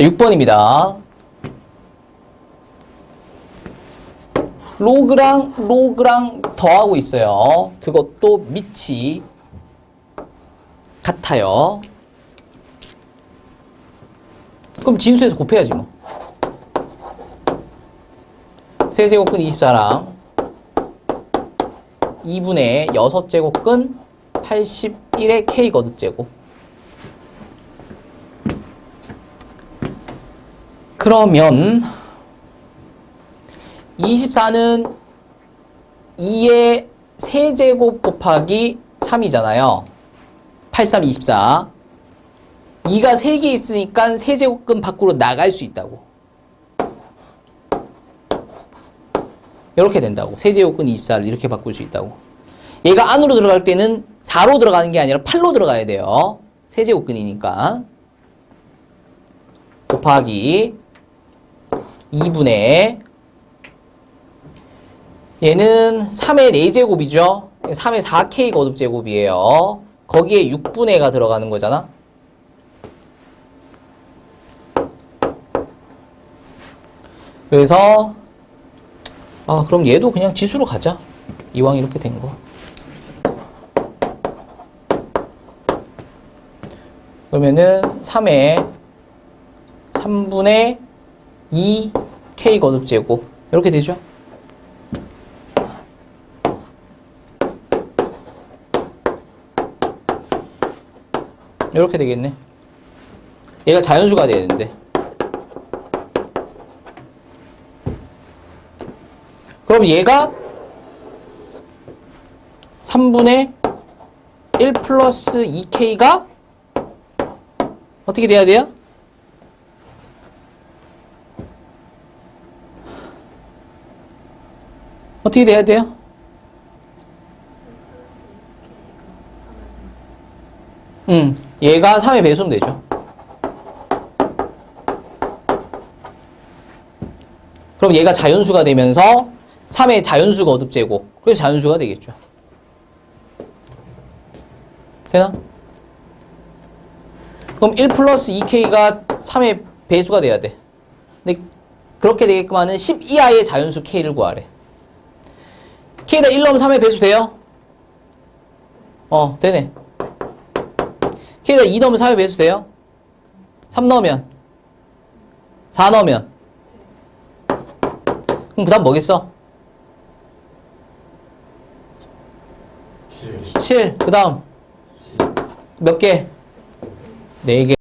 자, 6번입니다. 로그랑 로그랑 더하고 있어요. 그것도 밑이 같아요. 그럼 진수에서 곱해야지 뭐. 세제곱근 24랑 2분의 6제곱근 81의 K 거듭제곱. 그러면 24는 2의 세제곱 곱하기 3이잖아요. 83, 24. 2가 3개 있으니까 세제곱근 밖으로 나갈 수 있다고. 이렇게 된다고. 세제곱근 24를 이렇게 바꿀 수 있다고. 얘가 안으로 들어갈 때는 4로 들어가는 게 아니라 8로 들어가야 돼요. 세제곱근이니까. 곱하기 2분의 얘는 3의 4제곱이죠. 3의 4K 거듭제곱이에요. 거기에 6분의 가 들어가는 거잖아. 그래서 아 그럼 얘도 그냥 지수로 가자. 이왕 이렇게 된 거. 그러면은 3의 3분의 2 K 거듭 제곱 이렇게 되죠. 이렇게 되겠네. 얘가 자연수가 되는데. 그럼 얘가 3분의 1 플러스 2K가 어떻게 돼야 돼요? 어떻게 돼야 돼요? 음, 얘가 3의 배수면 되죠. 그럼 얘가 자연수가 되면서 3의 자연수 거듭제곱. 그래서 자연수가 되겠죠. 되나? 그럼 1 플러스 2K가 3의 배수가 돼야 돼. 근데 그렇게 되게끔 하는 10 이하의 자연수 K를 구하래. K에다 1 넣으면 3의 배수 돼요? 어, 되네. K에다 2 넣으면 3의 배수 돼요? 3 넣으면? 4 넣으면? 그럼 그 다음 뭐겠어? 7. 그 다음 몇 개? 4개.